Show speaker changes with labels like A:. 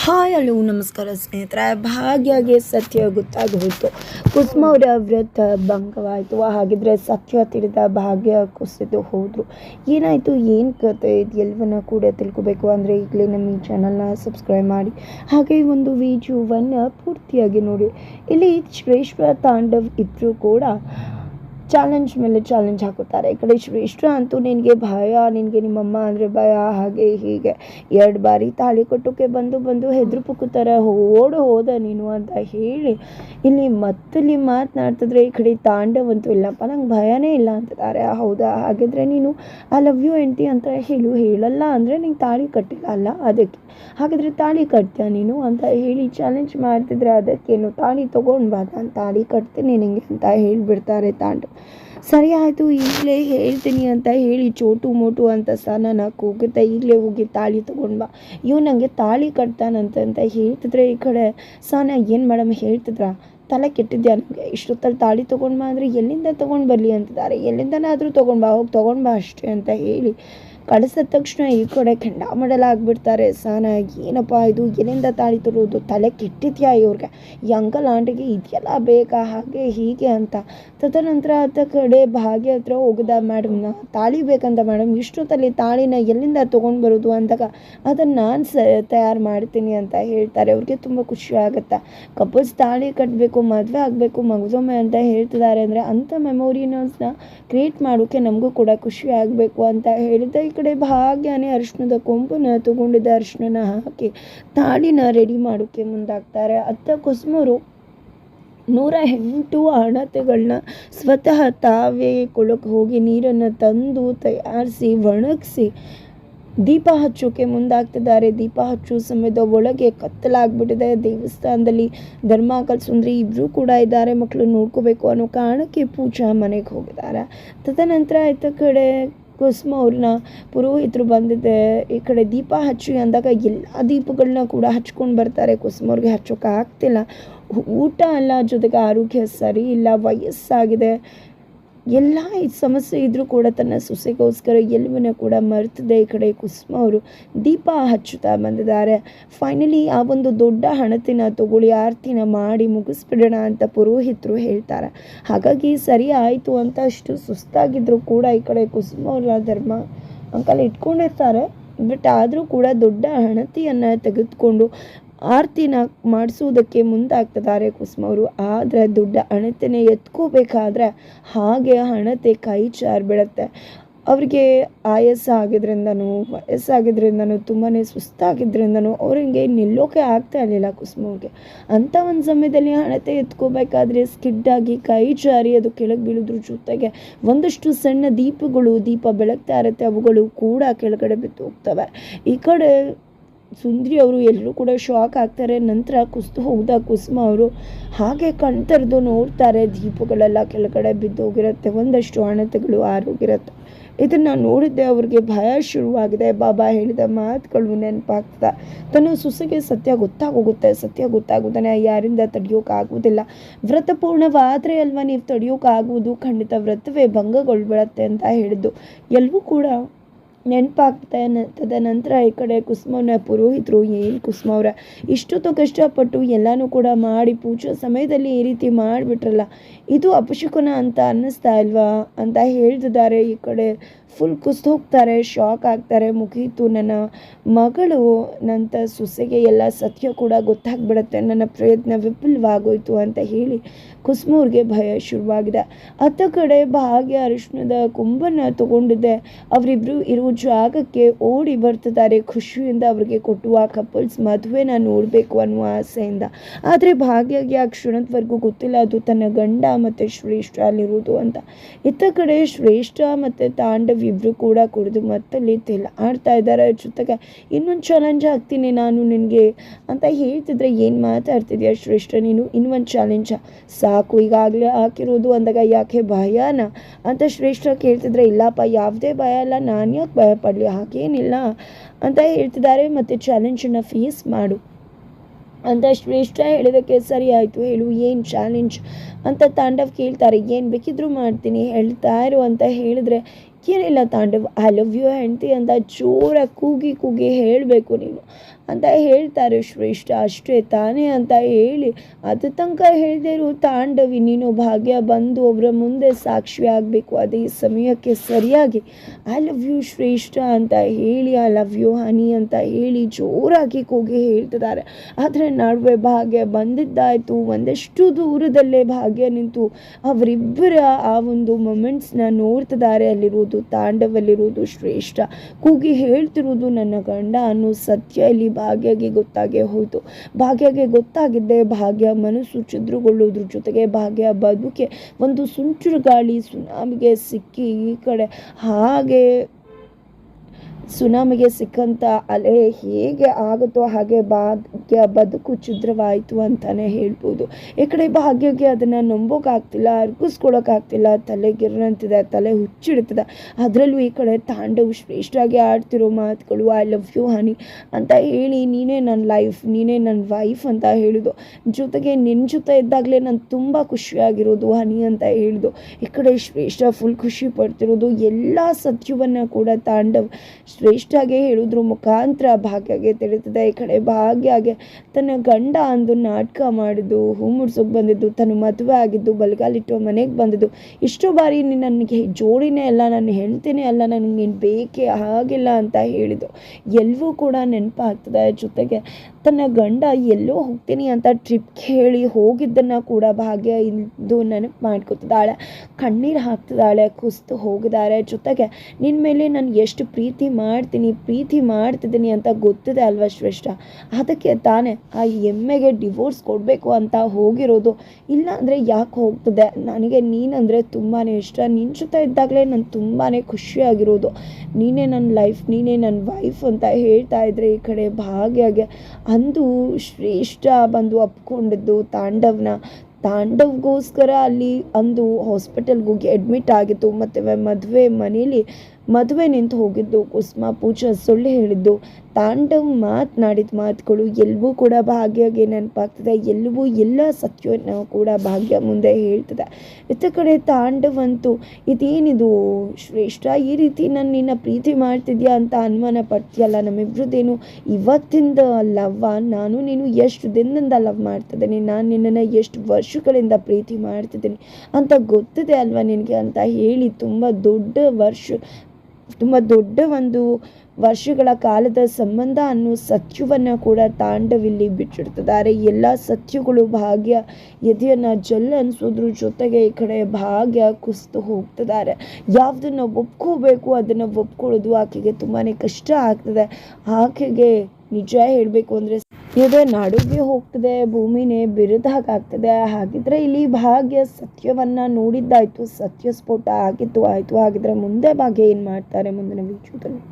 A: Hi hello ನಮಸ್ಕಾರ ಸ್ನೇಹಿತರೆ. ಭಾಗ್ಯಗೆ ಸತ್ಯ ಗೊತ್ತಾಗೋಯ್ತು ಕುಸುಮ ಅವರ ವ್ರತ ಭಂಗವಾಯಿತು. ಹಾಗಿದ್ರೆ ಸತ್ಯ ತಿಳಿದ ಭಾಗ್ಯ ಕುಸಿದು ಹೋದರು. ಏನಾಯಿತು? ಏನು ಕತೆ? ಇದು ಎಲ್ಲವನ್ನ ಕೂಡ ತಿಳ್ಕೊಬೇಕು ಅಂದರೆ ಈಗಲೇ ನಮ್ಮ ಈ ಚಾನಲ್ನ ಸಬ್ಸ್ಕ್ರೈಬ್ ಮಾಡಿ. ಹಾಗೆ ಒಂದು ವಿಡಿಯೋವನ್ನು ಪೂರ್ತಿಯಾಗಿ ನೋಡಿ. ಇಲ್ಲಿ ಶ್ರೇಷ್ಠ ತಾಂಡವ್ ಇದ್ದರೂ ಕೂಡ ಚಾಲೆಂಜ್ ಮೇಲೆ ಚಾಲೆಂಜ್ ಹಾಕುತ್ತಾರೆ. ಈ ಕಡೆ ಶ್ರೇಷ್ಠ ಅಂತೂ ನಿನಗೆ ಭಯ, ನಿನಗೆ ನಿಮ್ಮಮ್ಮ ಅಂದರೆ ಭಯ, ಹಾಗೆ ಹೀಗೆ. ಎರಡು ಬಾರಿ ತಾಳಿ ಕೊಟ್ಟಕ್ಕೆ ಬಂದು ಬಂದು ಹೆದರು ಪುಕ್ಕುತ್ತಾರೆ ಓಡು ಹೋದ ನೀನು ಅಂತ ಹೇಳಿ. ಇಲ್ಲಿ ಮತ್ತಲ್ಲಿ ಮಾತನಾಡ್ತಿದ್ರೆ ಈ ಕಡೆ ತಾಂಡವಂತೂ ಇಲ್ಲಪ್ಪ, ನಂಗೆ ಭಯನೇ ಇಲ್ಲ ಅಂತಿದ್ದಾರೆ. ಹೌದಾ? ಹಾಗಿದ್ರೆ ನೀನು ಐ ಲವ್ ಯು ಎಂಟಿ ಅಂತ ಹೇಳು. ಹೇಳಲ್ಲ ಅಂದರೆ ನಿಂಗೆ ತಾಳಿ ಕಟ್ಟಿಲ್ಲ ಅಲ್ಲ, ಅದಕ್ಕೆ. ಹಾಗಿದ್ರೆ ತಾಳಿ ಕಟ್ತೀಯ ನೀನು ಅಂತ ಹೇಳಿ ಚಾಲೆಂಜ್ ಮಾಡ್ತಿದ್ರೆ ಅದಕ್ಕೇನು ತಾಳಿ ತೊಗೊಂಡು ಬಾ ನಾನು ತಾಳಿ ಕಟ್ತೀನಿ ನಿನಗೆ ಅಂತ ಹೇಳಿಬಿಡ್ತಾರೆ ತಾಂಡು ಸರಿ ಆಯಿತು, ಈಗಲೇ ಹೇಳ್ತೀನಿ ಅಂತ ಹೇಳಿ ಚೋಟು ಮೋಟು ಅಂತ ಸಹನ ಕೂಗುತ್ತೆ. ಈಗಲೇ ಹೋಗಿ ತಾಳಿ ತೊಗೊಂಡು ಬಾ. ಇವ್ ನನಗೆ ತಾಳಿ ಕಟ್ತಾನಂತ ಅಂತ ಹೇಳ್ತಿದ್ರೆ ಈ ಕಡೆ. ಸಹನ ಏನು ಮೇಡಮ್ ಹೇಳ್ತಿದ್ರಾ? ತಲೆ ಕೆಟ್ಟಿದ್ಯಾ ನನಗೆ ಇಷ್ಟೊತ್ತಲ್ಲಿ ತಾಳಿ ತೊಗೊಂಡು ಬಾ ಅಂದರೆ ಎಲ್ಲಿಂದ ತೊಗೊಂಡು ಬರಲಿ ಅಂತಿದ್ದಾರೆ? ಎಲ್ಲಿಂದನಾದರೂ ತೊಗೊಂಡು ಬಾ, ಹೋಗಿ ತೊಗೊಂಡು ಬಾ ಅಷ್ಟೇ ಅಂತ ಹೇಳಿ. ಕಳಿಸಿದ ತಕ್ಷಣ ಈ ಕಡೆ ಕೆಂಡಾಮಡಲಾಗ್ಬಿಡ್ತಾರೆ ಸಾನ ಏನಪ್ಪ ಇದು? ಎಲ್ಲಿಂದ ತಾಳಿ ತರೋದು? ತಲೆ ಕೆಟ್ಟಿದ್ಯಾ ಇವ್ರಿಗೆ? ಈ ಅಂಕಲ್ ಆಂಟಿಗೆ ಇದೆಲ್ಲ ಬೇಕಾ ಹಾಗೆ ಹೀಗೆ ಅಂತ. ತದನಂತರ ಆತ ಕಡೆ ಭಾಗ್ಯ ಹತ್ರ ಹೋಗದ ಮೇಡಮ್ನ ತಾಳಿ ಬೇಕಂತ ಮೇಡಮ್ ಇಷ್ಟೊತ್ತಲ್ಲಿ ತಾಳಿನ ಎಲ್ಲಿಂದ ತೊಗೊಂಡು ಬರೋದು? ಅಂದಾಗ, ಅದನ್ನು ನಾನು ಸ, ತಯಾರು ಮಾಡ್ತೀನಿ ಅಂತ ಹೇಳ್ತಾರೆ. ಅವ್ರಿಗೆ ತುಂಬ ಖುಷಿ ಆಗುತ್ತೆ? ಕಪಲ್ಸ್ ತಾಳಿ ಕಟ್ಟಬೇಕು ಮದುವೆ ಆಗಬೇಕು ಮಗದೊಮ್ಮೆ ಅಂತ ಹೇಳ್ತಿದ್ದಾರೆ. ಅಂದರೆ ಅಂಥ ಮೆಮೊರಿನಸ್ನ ಕ್ರಿಯೇಟ್ ಮಾಡೋಕ್ಕೆ ನಮಗೂ ಕೂಡ ಖುಷಿ ಆಗಬೇಕು ಅಂತ ಹೇಳಿದ ಕಡೆ ಭಾಗ್ಯನೇ ಅರಿಶಿಣದ ಕೊಂಬನ್ನ ತಗೊಂಡಿದ್ದ ಅರಿಶಿಣನ ಹಾಕಿ ತಾಳಿನ ರೆಡಿ ಮಾಡೋಕ್ಕೆ ಮುಂದಾಗ್ತಾರೆ. ಅತ್ತ ಕುಸುಮರು ನೂರ ಎಂಟು ಹಣತೆಗಳನ್ನ ಸ್ವತಃ ತಾವೇ ಕೊಳಕ್ಕೆ ಹೋಗಿ ನೀರನ್ನು ತಂದು ತಯಾರಿಸಿ, ಒಣಗಿಸಿ ದೀಪ ಹಚ್ಚೋಕೆ ಮುಂದಾಗ್ತಿದ್ದಾರೆ. ದೀಪ ಹಚ್ಚೋ ಸಮಯದ ಒಳಗೆ ಕತ್ತಲಾಗ್ಬಿಟ್ಟಿದೆ. ದೇವಸ್ಥಾನದಲ್ಲಿ ಧರ್ಮಾಕಲ್ ಸುಂದರಿ ಇಬ್ಬರೂ ಕೂಡ ಇದ್ದಾರೆ. ಮಕ್ಕಳು ನೋಡ್ಕೋಬೇಕು ಅನ್ನೋ ಕಾರಣಕ್ಕೆ ಪೂಜಾ ಮನೆಗೆ ಹೋಗಿದ್ದಾರೆ. ತದನಂತರ ಆಯ್ತ ಕಡೆ ಕುಸುಮ ಅವ್ರನ್ನ ಪುರೋಹಿತರು ಬಂದಿದ್ದೆ. ಈ ಕಡೆ ದೀಪ ಹಚ್ಚಿ ಅಂದಾಗ ಎಲ್ಲ ದೀಪಗಳನ್ನ ಕೂಡ ಹಚ್ಕೊಂಡು ಬರ್ತಾರೆ. ಕುಸುಮ ಅವ್ರಿಗೆ ಹಚ್ಚೋಕೆ ಆಗ್ತಿಲ್ಲ. ಊಟ ಅಲ್ಲ ಜೊತೆಗೆ ಆರೋಗ್ಯ ಸರಿ ಇಲ್ಲ, ವಯಸ್ಸಾಗಿದೆ. ಎಲ್ಲ ಸಮಸ್ಯೆ ಇದ್ದರೂ ಕೂಡ ತನ್ನ ಸೊಸೆಗೋಸ್ಕರ ಎಲ್ಲವನ್ನ ಕೂಡ ಮರ್ತದೆ ಈ ಕಡೆ ಕುಸುಮ ಅವರು ದೀಪ ಹಚ್ಚುತ್ತಾ ಬಂದಿದ್ದಾರೆ. ಫೈನಲಿ ಆ ಒಂದು ದೊಡ್ಡ ಹಣತಿನ ತಗೊಳ್ಳಿ, ಆರತಿನ ಮಾಡಿ ಮುಗಿಸ್ಬಿಡೋಣ ಅಂತ ಪುರೋಹಿತರು ಹೇಳ್ತಾರೆ. ಹಾಗಾಗಿ ಸರಿ ಆಯಿತು ಅಂತ ಅಷ್ಟು ಸುಸ್ತಾಗಿದ್ದರೂ ಕೂಡ ಈ ಕಡೆ ಕುಸುಮ ಅವರ ಧರ್ಮ ಅಂಕಲ್ ಇಟ್ಕೊಂಡಿರ್ತಾರೆ. ಬಟ್ ಆದರೂ ಕೂಡ ದೊಡ್ಡ ಹಣತಿಯನ್ನು ತೆಗೆದುಕೊಂಡು ಆರತಿನ ಮುಂದಾಗ್ತದಾರೆ ಕುಸುಮ ಅವರು. ಆದರೆ ದೊಡ್ಡ ಹಣತೆನೇ ಎತ್ಕೋಬೇಕಾದ್ರೆ ಹಾಗೆ ಹಣತೆ ಕೈ ಜಾರ್ಬಿಡತ್ತೆ. ಅವರಿಗೆ ಆಯಸ್ಸ ಆಗಿದ್ರಿಂದನೂ, ವಯಸ್ಸಾಗಿದ್ರಿಂದನೂ ತುಂಬಾ ಸುಸ್ತಾಗಿದ್ರಿಂದನೂ ಅವ್ರಿಗೆ ನಿಲ್ಲೋಕೆ ಆಗ್ತಾ ಇರಲಿಲ್ಲ ಕುಸುಮವ್ರಿಗೆ ಅಂಥ ಒಂದು ಸಮಯದಲ್ಲಿ ಹಣತೆ ಎತ್ಕೋಬೇಕಾದ್ರೆ ಸ್ಕಿಡ್ಡಾಗಿ ಕೈ ಜಾರಿ ಅದು ಕೆಳಗೆ ಬೀಳೋದ್ರ ಜೊತೆಗೆ ಒಂದಷ್ಟು ಸಣ್ಣ ದೀಪಗಳು, ದೀಪ ಬೆಳಗ್ತಾ ಇರುತ್ತೆ, ಅವುಗಳು ಕೂಡ ಕೆಳಗಡೆ ಬಿದ್ದು ಹೋಗ್ತವೆ ಈ ಕಡೆ ಸುಂದ್ರಿ ಅವರು ಎಲ್ಲರೂ ಕೂಡ ಶಾಕ್ ಆಗ್ತಾರೆ. ನಂತರ ಕುಸ್ತು ಹೋಗ್ದ ಕುಸುಮ ಅವರು, ಹಾಗೆ ಕಣ್ತರದು ನೋಡ್ತಾರೆ. ದೀಪಗಳೆಲ್ಲ ಕೆಳಗಡೆ ಬಿದ್ದೋಗಿರುತ್ತೆ ಒಂದಷ್ಟು ಹಣತೆಗಳು ಆರೋಗಿರುತ್ತೆ ಇದನ್ನು ನೋಡಿದ್ದೆ ಅವ್ರಿಗೆ ಭಯ ಶುರುವಾಗಿದೆ. ಬಾಬಾ ಹೇಳಿದ ಮಾತುಗಳು ನೆನಪಾಗ್ತದೆ. ತನ್ನ ಸುಸಿಗೆ ಸತ್ಯ ಗೊತ್ತಾಗೋಗುತ್ತೆ. ಸತ್ಯ ಗೊತ್ತಾಗೋದನ್ನ ಯಾರಿಂದ ತಡೆಯೋಕ್ಕಾಗೋದಿಲ್ಲ ವ್ರತ ಪೂರ್ಣವಾದರೆ ಅಲ್ವಾ ನೀವು ತಡೆಯೋಕ್ಕಾಗುವುದು ಖಂಡಿತ ವ್ರತವೇ ಭಂಗಗೊಳ್ಬಿಡತ್ತೆ ಅಂತ ಹೇಳಿದ್ದು. ಎಲ್ಲವೂ ಕೂಡ ನೆನಪಾಗ್ತಾ ತದನಂತರ ಈ ಕಡೆ ಕುಸುಮನ ಪುರೋಹಿತರು ಏನು ಕುಸುಮ ಅವರ ಇಷ್ಟೊತ್ತು ಕಷ್ಟಪಟ್ಟು ಎಲ್ಲನೂ ಕೂಡ ಮಾಡಿ ಪೂಜಾ ಸಮಯದಲ್ಲಿ ಈ ರೀತಿ ಮಾಡಿಬಿಟ್ರಲ್ಲ, ಇದು ಅಪಶಕುನ ಅಂತ ಅನ್ನಿಸ್ತಾ ಇಲ್ವಾ? ಅಂತ ಹೇಳ್ತಿದ್ದಾರೆ. ಈ ಕಡೆ ಫುಲ್ ಕುಸ್ದು ಹೋಗ್ತಾರೆ ಶಾಕ್ ಆಗ್ತಾರೆ. ಮುಗೀತು. ನನ್ನ ಮಗಳು, ನಂತ ಸೊಸೆಗೆ ಎಲ್ಲ ಸತ್ಯ ಕೂಡ ಗೊತ್ತಾಗ್ಬಿಡತ್ತೆ. ನನ್ನ ಪ್ರಯತ್ನ ವಿಫಲವಾಗೋಯ್ತು ಅಂತ ಹೇಳಿ ಕುಸುಮವ್ರಿಗೆ ಭಯ ಶುರುವಾಗಿದೆ. ಅತ್ತ ಕಡೆ ಭಾಗ್ಯ ಅರಿಶಿಣದ ಕೊಂಬನ್ನು ತಗೊಂಡಿದ್ದೆ ಅವರಿಬ್ರು ಇರುವ ಜಾಗಕ್ಕೆ ಓಡಿ ಬರ್ತಿದ್ದಾರೆ. ಖುಷಿಯಿಂದ ಅವ್ರಿಗೆ ಕೊಟ್ಟುವ ಕಪಲ್ಸ್ ಮದುವೆನ ನೋಡಬೇಕು ಅನ್ನುವ ಆಸೆಯಿಂದ. ಆದರೆ ಭಾಗ್ಯಗೆ ಆ ಕ್ಷಣದವರೆಗೂ ಗೊತ್ತಿಲ್ಲ. ಅದು ತನ್ನ ಗಂಡ ಮತ್ತು ಶ್ರೇಷ್ಠ ಅಲ್ಲಿರೋದು ಅಂತ. ಇತ್ತ ಕಡೆ ಶ್ರೇಷ್ಠ ಮತ್ತು ತಾಂಡವ್ ಇಬ್ಬರು ಕೂಡ ಕುಡಿದು ಮತ್ತಲ್ಲಿ ತೆಲ್ಲ ಆಡ್ತಾ ಇದ್ದಾರೆ. ಜೊತೆಗೆ ಇನ್ನೊಂದು ಚಾಲೆಂಜ್ ಹಾಕ್ತೀನಿ ನಾನು ನಿನಗೆ. ಅಂತ ಹೇಳ್ತಿದ್ರೆ ಏನು ಮಾತಾಡ್ತಿದ್ಯಾ ಶ್ರೇಷ್ಠ ನೀನು? ಇನ್ನೊಂದು ಚಾಲೆಂಜ ಸಾಕು ಈಗಾಗಲೇ ಹಾಕಿರೋದು ಅಂದಾಗ ಯಾಕೆ ಭಯನ? ಅಂತ ಶ್ರೇಷ್ಠ ಕೇಳ್ತಿದ್ರೆ, ಇಲ್ಲಪ್ಪ, ಯಾವುದೇ ಭಯ ಇಲ್ಲ ನಾನು ಯಾಕೆ ಭಯ ಪಡಲಿ? ಹಾಗೇನಿಲ್ಲ. ಅಂತ ಹೇಳ್ತಿದ್ದಾರೆ, ಮತ್ತು ಚಾಲೆಂಜನ್ನು ಫೇಸ್ ಮಾಡು. ಅಂತ ಶ್ರೇಷ್ಠ ಹೇಳಿದಕ್ಕೆ ಸರಿ ಆಯಿತು. ಹೇಳು, ಏನು ಚಾಲೆಂಜ್ ಅಂತ ತಾಂಡವ್ ಕೇಳ್ತಾರೆ. ಏನು ಬೇಕಿದ್ರೂ ಮಾಡ್ತೀನಿ, ಹೇಳ್ತಾ ಇರು ಅಂತ ಹೇಳಿದ್ರೆ ಏನಿಲ್ಲ ತಾಂಡವ್ ಐ ಲವ್ ಯು ಹೆಂಡತಿ ಅಂತ ಜೋರಾಗಿ ಕೂಗಿ ಕೂಗಿ ಹೇಳಬೇಕು ನೀನು. ಅಂತ ಹೇಳ್ತಾರೆ ಶ್ರೇಷ್ಠ, ಅಷ್ಟೇ ತಾನೇ ಅಂತ ಹೇಳಿ, ಅದು ತನಕ ಹೇಳಿದರು ತಾಂಡವಿ, ನೀನು ಭಾಗ್ಯ ಬಂದು ಅವರ ಮುಂದೆ ಸಾಕ್ಷಿ ಆಗಬೇಕು. ಅದೇ ಸಮಯಕ್ಕೆ ಸರಿಯಾಗಿ ಐ ಲವ್ ಯು ಶ್ರೇಷ್ಠ ಅಂತ ಹೇಳಿ ಐ ಲವ್ ಯು ಹನಿ ಅಂತ ಹೇಳಿ ಜೋರಾಗಿ ಕೂಗಿ ಹೇಳ್ತಿದ್ದಾರೆ. ಆದರೆ ನಡುವೆ ಭಾಗ್ಯ ಬಂದಿದ್ದಾಯಿತು. ಒಂದಷ್ಟು ದೂರದಲ್ಲೇ ಭಾಗ್ಯ ನಿಂತು, ಅವರಿಬ್ಬರ ಆ ಒಂದು ಮೊಮೆಂಟ್ಸ್ನ ನೋಡ್ತಿದ್ದಾರೆ ಅಲ್ಲಿರೋದು ತಾಂಡವಲ್ಲಿರೋದು ಶ್ರೇಷ್ಠ. ಕೂಗಿ ಹೇಳ್ತಿರೋದು ನನ್ನ ಗಂಡ ಅನ್ನೋ ಸತ್ಯ ಇಲ್ಲಿ ಭಾಗ್ಯಗೆ ಗೊತ್ತಾಗೇ ಹೋಯಿತು. ಭಾಗ್ಯಗೆ ಗೊತ್ತಾಗಿದ್ದೆ ಭಾಗ್ಯ, ಮನಸ್ಸು ಛಿದ್ರಗೊಳ್ಳುವುದ್ರ ಜೊತೆಗೆ ಭಾಗ್ಯ ಬದುಕೆ. ಒಂದು ಸುಂಚುರು ಗಾಳಿ ಸುನಾಮಿಗೆ ಸಿಕ್ಕಿ ಈ ಕಡೆ. ಹಾಗೆ ಸುನಾಮಿಗೆ ಸಿಕ್ಕಂಥ ಅಲೆ ಹೇಗೆ ಆಗುತ್ತೋ ಹಾಗೆ ಭಾಗ್ಯ ಬದುಕು ಛಿದ್ರವಾಯಿತು ಅಂತಲೇ ಹೇಳ್ಬೋದು. ಈ ಕಡೆ ಭಾಗ್ಯಕ್ಕೆ ಅದನ್ನು ನಂಬೋಕ್ಕಾಗ್ತಿಲ್ಲ ಅರ್ಗಿಸ್ಕೊಳಕ್ಕಾಗ್ತಿಲ್ಲ ತಲೆ ಗಿರ್ರಂತಿದೆ, ತಲೆ ಹುಚ್ಚಿಡ್ತದೆ. ಅದರಲ್ಲೂ ಈ ಕಡೆ ತಾಂಡವ್ ಶ್ರೇಷ್ಠವಾಗಿ ಆಡ್ತಿರೋ ಮಾತುಗಳು ಐ ಲವ್ ಯು ಹನಿ ಅಂತ ಹೇಳಿ ನೀನೇ ನನ್ನ ಲೈಫ್ ನೀನೇ ನನ್ನ ವೈಫ್ ಅಂತ ಹೇಳಿದು. ಜೊತೆಗೆ ನಿನ್ನ ಜೊತೆ ಇದ್ದಾಗಲೇ ನಾನು ತುಂಬ ಖುಷಿಯಾಗಿರೋದು ಹನಿ ಅಂತ ಹೇಳಿದು. ಈ ಕಡೆ ಶ್ರೇಷ್ಠ ಫುಲ್ ಖುಷಿ ಪಡ್ತಿರೋದು, ಎಲ್ಲ ಸತ್ಯವನ್ನು ಕೂಡ ತಾಂಡವ್ ಶ್ರೇಷ್ಠಾಗೆ ಹೇಳಿದ್ರು, ಮುಖಾಂತರ ಭಾಗ್ಯಗೆ ತಿಳಿತದೆ ಈ ಕಡೆ ಭಾಗ್ಯಗೆ ತನ್ನ ಗಂಡ ಅಂದು ನಾಟಕ ಮಾಡಿದ್ದು, ಹೂ ಮುಡ್ಸೋಕೆ ಬಂದಿದ್ದು, ತನ್ನ ಮದುವೆ ಆಗಿದ್ದು ಬಲಗಾಲಿಟ್ಟು ಮನೆಗೆ ಬಂದಿದ್ದು. ಇಷ್ಟು ಬಾರಿ ನೀನು ನನಗೆ ಜೋಡಿನೇ ಅಲ್ಲ, ನಾನು ಹೆಂಡ್ತಿನೇ ಅಲ್ಲ ನನಗೆ ನೀನು ಬೇಕೇ ಆಗಿಲ್ಲ ಅಂತ ಹೇಳಿದ್ದು. ಎಲ್ಲವೂ ಕೂಡ ನೆನಪಾಗ್ತದೆ. ಜೊತೆಗೆ ತನ್ನ ಗಂಡ ಎಲ್ಲೋ ಹೋಗ್ತೀನಿ ಅಂತ ಟ್ರಿಪ್ ಹೇಳಿ ಹೋಗಿದ್ದನ್ನು ಕೂಡ ಭಾಗ್ಯ ಇಂದು ನೆನಪು ಮಾಡ್ಕೊತಿದ್ದಾಳೆ. ಕಣ್ಣೀರು ಹಾಕ್ತಿದ್ದಾಳೆ, ಕುಸ್ತು ಹೋಗಿದ್ದಾರೆ. ಜೊತೆಗೆ ನಿನ್ನ ಮೇಲೆ ನಾನು ಎಷ್ಟು ಪ್ರೀತಿ ಮಾಡ್ತೀನಿ, ಪ್ರೀತಿ ಮಾಡ್ತಿದ್ದೀನಿ ಅಂತ ಗೊತ್ತಿದೆ ಅಲ್ವಾ ಶ್ರೇಷ್ಠ? ಅದಕ್ಕೆ ತಾನೇ ಆ ಎಮ್ಮೆಗೆ ಡಿವೋರ್ಸ್ ಕೊಡಬೇಕು ಅಂತ ಹೋಗಿರೋದು. ಇಲ್ಲ ಅಂದರೆ ಯಾಕೆ ಹೋಗ್ತದೆ? ನನಗೆ ನೀನಂದರೆ ತುಂಬಾ ಇಷ್ಟ. ನಿನ್ನ ಜೊತೆ ಇದ್ದಾಗಲೇ ನಾನು ತುಂಬಾ ಖುಷಿಯಾಗಿರೋದು. ನೀನೇ ನನ್ನ ಲೈಫ್ ನೀನೇ ನನ್ನ ವೈಫ್ ಅಂತ ಹೇಳ್ತಾ ಇದ್ರೆ ಈ ಕಡೆ ಭಾಗ್ಯಾಗೆ. ಅಂದು ಶ್ರೇಷ್ಠ ಬಂದು ಅಪ್ಕೊಂಡಿದ್ದು ತಾಂಡವ್ನ. ತಾಂಡವ್ಗೋಸ್ಕರ ಅಲ್ಲಿ ಅಂದು ಹಾಸ್ಪಿಟಲ್ಗೆ ಹೋಗಿ ಅಡ್ಮಿಟ್ ಆಗಿತ್ತು. ಮತ್ತು ಮದುವೆ ಮನೇಲಿ ಮದುವೆ ನಿಂತು ಹೋಗಿದ್ದು, ಕುಸುಮ ಪೂಜಾ ಸುಳ್ಳು ಹೇಳಿದ್ದು, ತಾಂಡವ್ ಮಾತನಾಡಿದ ಮಾತುಗಳು ಎಲ್ಲವೂ ಕೂಡ ಭಾಗ್ಯಗೆ ನೆನಪಾಗ್ತದೆ, ಎಲ್ಲವೂ ಎಲ್ಲ ಸತ್ಯವನ್ನು ಕೂಡ ಭಾಗ್ಯ ಮುಂದೆ ಹೇಳ್ತದೆ. ಇತ್ತ ಕಡೆ ತಾಂಡವ್ ಅಂತೂ ಇದೇನಿದು ಶ್ರೇಷ್ಠ? ಈ ರೀತಿ ನಾನು ನಿನ್ನ ಪ್ರೀತಿ ಮಾಡ್ತಿದ್ಯಾ ಅಂತ ಅನುಮಾನ ಪಡ್ತೀಯಲ್ಲ ನಮ್ಮಿಬ್ರದ್ದೇನು ಇವತ್ತಿಂದ ಲವ್ವ? ನಾನು ನೀನು ಎಷ್ಟು ದಿನದಿಂದ ಲವ್ ಮಾಡ್ತಿದ್ದೀನಿ, ನಾನು ನಿನ್ನನ್ನು ಎಷ್ಟು ವರ್ಷಗಳಿಂದ ಪ್ರೀತಿ ಮಾಡ್ತಿದ್ದೀನಿ ಅಂತ ಗೊತ್ತಿದೆ ಅಲ್ವಾ ನಿನಗೆ ಅಂತ ಹೇಳಿ, ತುಂಬ ದೊಡ್ಡ ವರ್ಷ ತುಂಬ ದೊಡ್ಡ ಒಂದು ವರ್ಷಗಳ ಕಾಲದ ಸಂಬಂಧ ಅನ್ನೋ ಸತ್ಯವನ್ನು ಕೂಡ ತಾಂಡವಿಲ್ಲಿ ಬಿಚ್ಚಿಡ್ತಿದ್ದಾರೆ. ಎಲ್ಲ ಸತ್ಯಗಳು ಭಾಗ್ಯ ಎದೆಯನ್ನು ಜಲ್ ಅನಿಸೋದ್ರ ಜೊತೆಗೆ ಈ ಕಡೆ ಭಾಗ್ಯ ಕುಸಿದು ಹೋಗ್ತಿದ್ದಾರೆ. ಯಾವುದನ್ನು ಒಪ್ಕೋಬೇಕು, ಅದನ್ನು ಒಪ್ಕೊಳ್ಳೋದು ಆಕೆಗೆ ತುಂಬಾ ಕಷ್ಟ ಆಗ್ತದೆ. ಆಕೆಗೆ ನಿಜ ಹೇಳಬೇಕು ಅಂದರೆ ಇದು ನಡುಗೆ ಹೋಗ್ತದೆ, ಭೂಮಿನೇ ಬಿರುದಾಗ ಆಗ್ತದೆ ಹಾಗಿದ್ರೆ ಇಲ್ಲಿ ಭಾಗ್ಯ ಸತ್ಯವನ್ನ ನೋಡಿದ್ದಾಯ್ತು ಸತ್ಯ ಸ್ಫೋಟ ಆಗಿತ್ತು, ಆಯ್ತು. ಹಾಗಿದ್ರೆ ಮುಂದೆ ಭಾಗ್ಯ ಏನು ಮಾಡ್ತಾರೆ ಮುಂದಿನ ವಿಡಿಯೋದಲ್ಲಿ